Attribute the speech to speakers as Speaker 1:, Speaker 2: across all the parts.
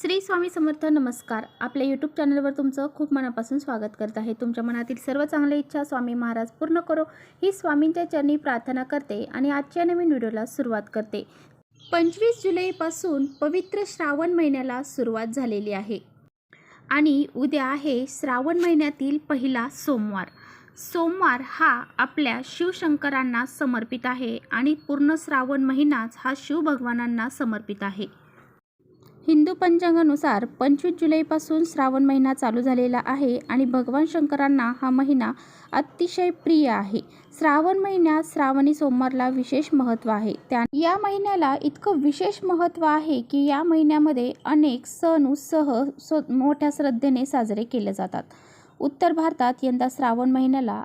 Speaker 1: श्री स्वामी समर्थ नमस्कार. आपल्या यूट्यूब चॅनलवर तुमचं खूप मनापासून स्वागत करत आहे. तुमच्या मनातील सर्व चांगल्या इच्छा स्वामी महाराज पूर्ण करो. ही स्वामींच्या चरणी प्रार्थना करते आणि आजच्या नवीन व्हिडिओला सुरुवात करते. पंचवीस जुलैपासून पवित्र श्रावण महिन्याला सुरुवात झालेली आहे. आणि उद्या आहे श्रावण महिन्यातील पहिला सोमवार. सोमवार हा आपल्या शिवशंकरांना समर्पित आहे आणि पूर्ण श्रावण महिनाच हा शिवभगवानांना समर्पित आहे. हिंदू पंचांगानुसार पंचवीस जुलैपासून श्रावण महिना चालू झालेला आहे आणि भगवान शंकरांना हा महिना अतिशय प्रिय आहे. श्रावण महिन्यात श्रावणी सोमवारला विशेष महत्त्व आहे. त्या या महिन्याला इतकं विशेष महत्त्व आहे की या महिन्यामध्ये अनेक सण उत्सह सो मोठ्या श्रद्धेने साजरे केले जातात. उत्तर भारतात यंदा श्रावण महिन्याला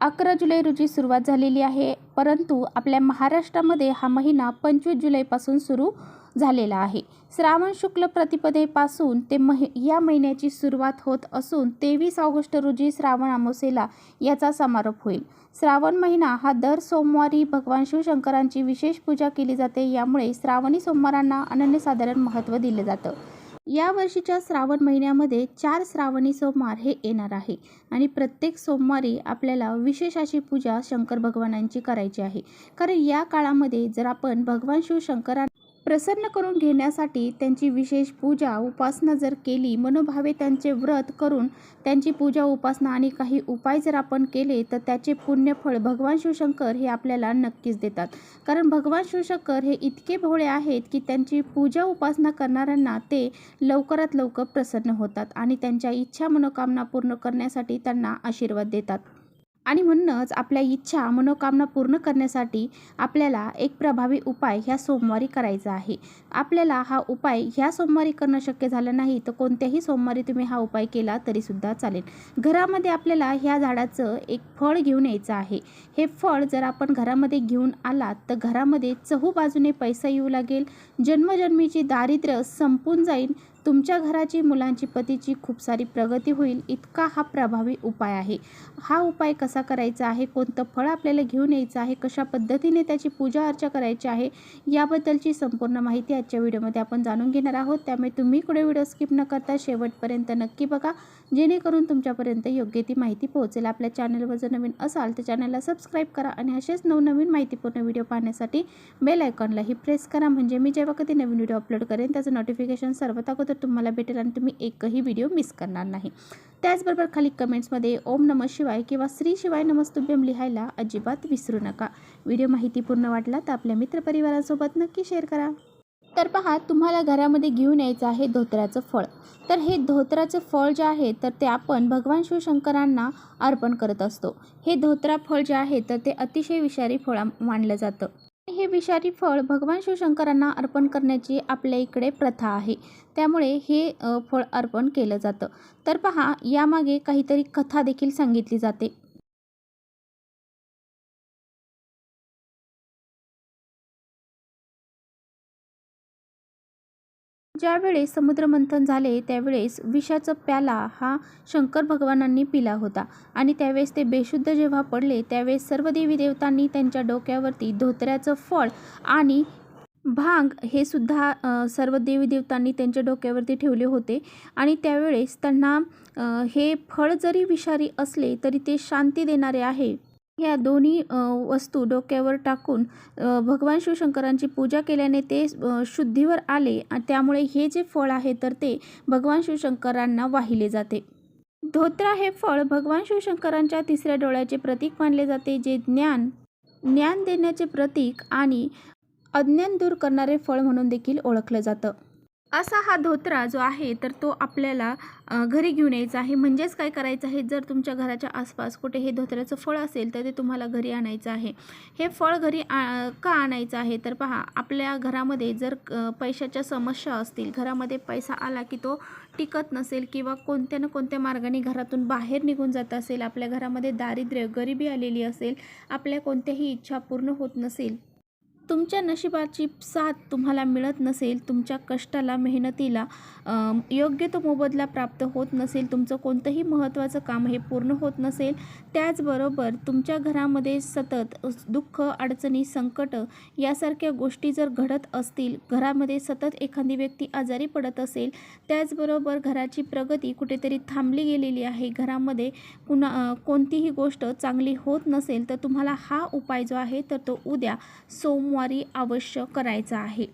Speaker 1: अकरा जुलै रोजी सुरुवात झालेली आहे. परंतु आपल्या महाराष्ट्रामध्ये हा महिना पंचवीस जुलैपासून सुरू झालेला आहे. श्रावण शुक्ल प्रतिपदेपासून ते महि या महिन्याची सुरुवात होत असून तेवीस ऑगस्ट रोजी श्रावण अमावस्येला याचा समारोप होईल. श्रावण महिना हा दर सोमवारी भगवान शिवशंकरांची विशेष पूजा केली जाते. यामुळे श्रावणी सोमवारांना अनन्यसाधारण महत्त्व दिले जातं. या वर्षीच्या श्रावण महिन्यामध्ये चार श्रावणी सोमवार हे येणार आहे आणि प्रत्येक सोमवारी आपल्याला विशेष अशी पूजा शंकर भगवानांची करायची आहे. कारण या काळामध्ये जर आपण भगवान शिवशंकरां प्रसन्न करून घेण्यासाठी त्यांची विशेष पूजा उपासना जर केली मनोभावे त्यांचे व्रत करून त्यांची पूजा उपासना आणि काही उपाय जर आपण केले तर त्याचे पुण्यफळ भगवान शिवशंकर हे आपल्याला नक्कीच देतात. कारण भगवान शिवशंकर हे इतके भोळे आहेत की त्यांची पूजा उपासना करणाऱ्यांना ते लवकरात लवकर प्रसन्न होतात आणि त्यांच्या इच्छा मनोकामना पूर्ण करण्यासाठी त्यांना आशीर्वाद देतात. आणि म्हणूनच आपल्या इच्छा मनोकामना पूर्ण करण्यासाठी आपल्याला एक प्रभावी उपाय ह्या सोमवारी करायचा आहे. आपल्याला हा उपाय ह्या सोमवारी करणं शक्य झालं नाही तर कोणत्याही सोमवारी तुम्ही हा उपाय केला तरीसुद्धा चालेल. घरामध्ये आपल्याला ह्या झाडाचं एक फळ घेऊन यायचं आहे. हे फळ जर आपण घरामध्ये घेऊन आलात तर घरामध्ये चहू बाजूने पैसा येऊ लागेल. जन्मजन्मीची दारिद्र्य संपून जाईल. तुमच्या घराची मुलांची पतीची खूप सारी प्रगती होईल इतका हा प्रभावी उपाय आहे. हा उपाय कसा करायचा आहे? कोणतं फळ आपल्याला घेऊन यायचं आहे? कशा पद्धतीने त्याची पूजा अर्चा करायची आहे? याबद्दलची संपूर्ण माहिती आजच्या व्हिडिओमध्ये आपण जाणून घेणार आहोत. त्यामुळे तुम्ही कुठे व्हिडिओ स्किप न करता शेवटपर्यंत नक्की बघा. जेणेकरून तुमच्यापर्यंत योग्य ती माहिती पोहोचेल. आपल्या चॅनलवर जर नवीन असाल तर चॅनलला सबस्क्राईब करा आणि असेच नवनवीन माहितीपूर्ण व्हिडिओ पाहण्यासाठी बेल आयकॉनलाही प्रेस करा. म्हणजे मी जेव्हा कधी नवीन व्हिडिओ अपलोड करेन त्याचं नोटिफिकेशन सर्वात अगोदर तर तुम्हाला भेटेल आणि तुम्ही एकही व्हिडिओ मिस करणार नाही. त्याचबरोबर खाली कमेंट्समध्ये ओम नम शिवाय किंवा श्री शिवाय नमस्तुभ्यम लिहायला अजिबात विसरू नका. व्हिडिओ माहितीपूर्ण वाटला तर आपल्या मित्रपरिवारासोबत नक्की शेअर करा. तर पहा तुम्हाला घरामध्ये घेऊन यायचं आहे धोत्र्याचं फळ. तर हे धोत्राचं फळ जे आहे तर ते आपण भगवान शिवशंकरांना अर्पण करत असतो. हे धोत्रा फळ जे आहे तर ते अतिशय विषारी फळ मानलं जातं. हे विषारी फळ भगवान शिवशंकरांना अर्पण करण्याची आपल्या इकडे प्रथा आहे. त्यामुळे हे फळ अर्पण केलं जातं. तर पहा यामागे काहीतरी कथा देखील सांगितली जाते. ज्यावेळेस समुद्रमंथन झाले त्यावेळेस विषाचा प्याला हा शंकर भगवानांनी पिला होता. आणि त्यावेळेस ते बेशुद्ध जेव्हा पडले त्यावेळेस सर्व देवी देवतांनी त्यांच्या डोक्यावरती धोत्र्याचं फळ आणि भांग हे सुद्धा सर्व देवी देवतांनी त्यांच्या डोक्यावरती ठेवले होते. आणि त्यावेळेस त्यांना हे फळ जरी विषारी असले तरी ते शांती देणारे आहे. या दोन्ही वस्तू डोक्यावर टाकून भगवान शिवशंकरांची पूजा केल्याने ते शुद्धीवर आले. आणि त्यामुळे हे जे फळ आहे तर ते भगवान शिवशंकरांना वाहिले जाते. धोत्रा हे फळ भगवान शिवशंकरांच्या तिसऱ्या डोळ्याचे प्रतीक मानले जाते जे ज्ञान ज्ञान देण्याचे प्रतीक आणि अज्ञान दूर करणारे फळ म्हणून देखील ओळखलं जातं. असा हा धोत्रा जो आहे तर तो आपल्याला घरी घेऊन यायचा आहे. म्हणजेच काय करायचं आहे? जर तुमच्या घराच्या आसपास कुठे हे धोत्र्याचं फळ असेल तर ते तुम्हाला घरी आणायचं आहे. हे फळ घरी आ का आणायचं आहे? तर पहा आपल्या घरामध्ये जर पैशाच्या समस्या असतील घरामध्ये पैसा आला की तो टिकत नसेल किंवा कोणत्या ना कोणत्या मार्गाने घरातून बाहेर निघून जात असेल आपल्या घरामध्ये दारिद्र्य गरिबी आलेली असेल आपल्या कोणत्याही इच्छा पूर्ण होत नसेल तुमच्या नशिबाची साथ तुम्हाला मिळत नसेल तुमच्या कष्टाला मेहनतीला योग्य तो मोबदला प्राप्त होत नसेल तुमचं कोणतंही महत्त्वाचं काम हे पूर्ण होत नसेल त्याचबरोबर तुमच्या घरामध्ये सतत दुःख अडचणी संकट यासारख्या गोष्टी जर घडत असतील घरामध्ये सतत एखादी व्यक्ती आजारी पडत असेल त्याचबरोबर घराची प्रगती कुठेतरी थांबली गेलेली आहे घरामध्ये कुणा कोणतीही गोष्ट चांगली होत नसेल तर तुम्हाला हा उपाय जो आहे तर तो उद्या सोम सोमवारी अवश्य करायचा आहे.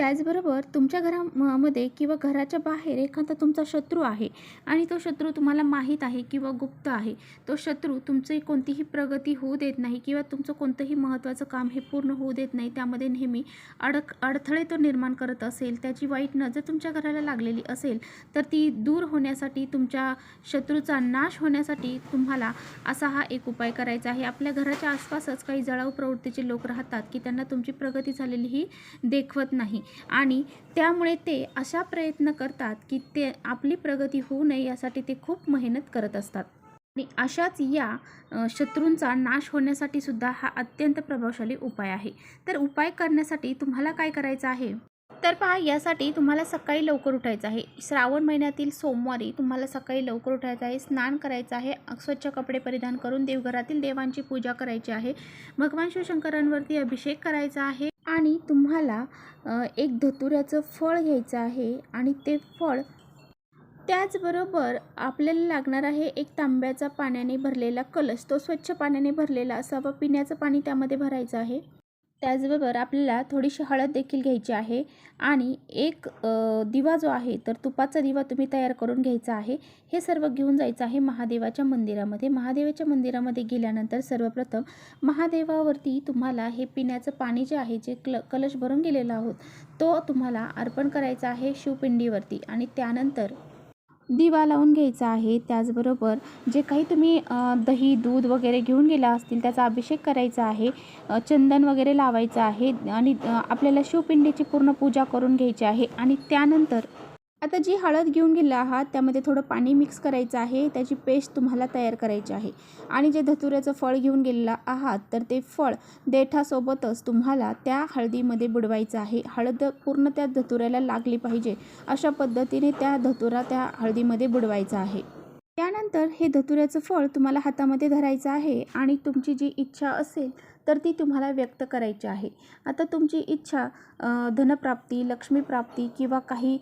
Speaker 1: त्याचबरोबर तुमच्या घरामध्ये किंवा घराच्या बाहेर एखादा तुमचा शत्रू आहे आणि तो शत्रू तुम्हाला माहीत आहे किंवा गुप्त आहे तो शत्रू तुमची कोणतीही प्रगती होऊ देत नाही किंवा तुमचं कोणतंही महत्त्वाचं काम हे पूर्ण होऊ देत नाही त्यामध्ये नेहमी अडक अडथळे तो निर्माण करत असेल त्याची वाईट नजर तुमच्या घराला लागलेली असेल तर ती दूर होण्यासाठी तुमच्या शत्रूचा नाश होण्यासाठी तुम्हाला असा हा एक उपाय करायचा आहे. आपल्या घराच्या आसपासच काही जळाऊ प्रवृत्तीचे लोक राहतात की त्यांना तुमची प्रगती झालेली ही देखवत नाही. आणि त्यामुळे ते अशा प्रयत्न करतात की ते आपली प्रगती होऊ नये यासाठी ते खूप मेहनत करत असतात. आणि अशाच या शत्रूंचा नाश होण्यासाठी सुद्धा हा अत्यंत प्रभावशाली उपाय आहे. तर उपाय करण्यासाठी तुम्हाला काय करायचं आहे? तर पहा यासाठी तुम्हाला सकाळी लवकर उठायचं आहे. श्रावण महिन्यातील सोमवारी तुम्हाला सकाळी लवकर उठायचं आहे. स्नान करायचं आहे. स्वच्छ कपडे परिधान करून देवघरातील देवांची पूजा करायची आहे. भगवान शिवशंकरांवरती अभिषेक करायचा आहे. आणि तुम्हाला एक धतुऱ्याचं फळ घ्यायचं आहे आणि ते फळ त्याचबरोबर आपल्याला लागणार आहे एक तांब्याचा पाण्याने भरलेला कलश. तो स्वच्छ पाण्याने भरलेला असावा. पिण्याचं पाणी त्यामध्ये भरायचं आहे. त्याचबरोबर आपल्याला थोडीशी हळद देखील घ्यायची आहे. आणि एक दिवा जो आहे तर तुपाचा दिवा तुम्ही तयार करून घ्यायचा आहे. हे सर्व घेऊन जायचं आहे महादेवाच्या मंदिरामध्ये. महादेवाच्या मंदिरामध्ये गेल्यानंतर सर्वप्रथम महादेवावरती तुम्हाला हे पिण्याचं पाणी जे आहे जे क्ल कलश भरून गेलेलं आहोत तो तुम्हाला अर्पण करायचा आहे शिवपिंडीवरती. आणि त्यानंतर दिवा लावून घ्यायचा आहे. त्याचबरोबर जे काही तुम्ही दही दूध वगैरे घेऊन गेला असतील त्याचा अभिषेक करायचा आहे. चंदन वगैरे लावायचं आहे आणि आपल्याला शिवपिंडीची पूर्ण पूजा करून घ्यायची आहे. आणि त्यानंतर आता जी हळद घेऊन गेला आहात त्यामध्ये थोडं पाणी मिक्स करायचं आहे. त्याची पेस्ट तुम्हाला तयार करायची आहे. आणि जे धतुऱ्याचं फळ घेऊन गेलेला आहात तर ते फळ देठासोबतच तुम्हाला त्या हळदीमध्ये बुडवायचं आहे. हळद पूर्ण त्या धतुऱ्याला लागली पाहिजे. अशा पद्धतीने त्या धतुरा त्या हळदीमध्ये बुडवायचा आहे. त्यानंतर हे धतुऱ्याचं फळ तुम्हाला हातामध्ये धरायचं आहे आणि तुमची जी इच्छा असेल तर ती तुम्हाला व्यक्त करायची आहे. आता तुमची इच्छा धनप्राप्ती लक्ष्मीप्राप्ती किंवा काही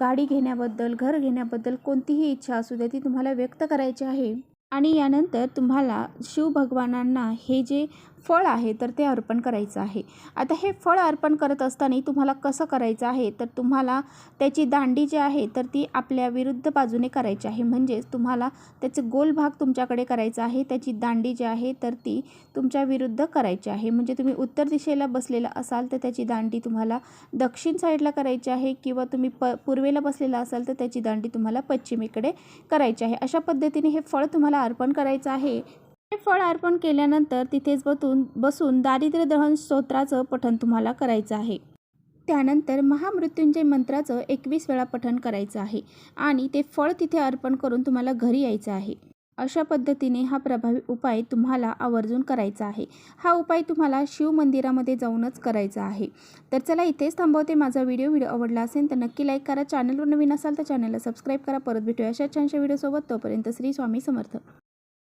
Speaker 1: गाडी घेण्याबद्दल घर घेण्याबद्दल कोणतीही इच्छा असू दे ती तुम्हाला व्यक्त करायची आहे. आणि यानंतर तुम्हाला शिवभगवानांना हे जे फळ आहे तर ते अर्पण करायचं आहे. आता हे फळ अर्पण करत असताना तुम्हाला कसं करायचं आहे? तर तुम्हाला त्याची दांडी जी आहे तर ती आपल्या विरुद्ध बाजूने करायची आहे. म्हणजेच तुम्हाला त्याचे गोल भाग तुमच्याकडे करायचा आहे त्याची दांडी जी आहे तर ती तुमच्या विरुद्ध करायची आहे. म्हणजे तुम्ही उत्तर दिशेला बसलेला असाल तर त्याची दांडी तुम्हाला दक्षिण साईडला करायची आहे किंवा तुम्ही प पूर्वेला बसलेला असाल तर त्याची दांडी तुम्हाला पश्चिमेकडे करायची आहे. अशा पद्धतीने हे फळ तुम्हाला अर्पण करायचं आहे. हे फळ अर्पण केल्यानंतर तिथेच बसून बसून दारिद्र्य दहन स्तोत्राचं पठण तुम्हाला करायचं आहे. त्यानंतर महामृत्युंजय मंत्राचं एकवीस वेळा पठण करायचं आहे आणि ते फळ तिथे अर्पण करून तुम्हाला घरी यायचं आहे. अशा पद्धतीने हा प्रभावी उपाय तुम्हाला आवर्जून करायचा आहे. हा उपाय तुम्हाला शिव मंदिरामध्ये जाऊनच करायचा आहे. तर चला इथेच थांबवते माझा व्हिडिओ. व्हिडिओ आवडला असेल तर नक्की लाईक करा. चॅनलवर नवीन असाल तर चॅनलला सबस्क्राईब करा. परत भेटूया अशा छानशा व्हिडिओसोबत. तोपर्यंत श्री स्वामी समर्थ.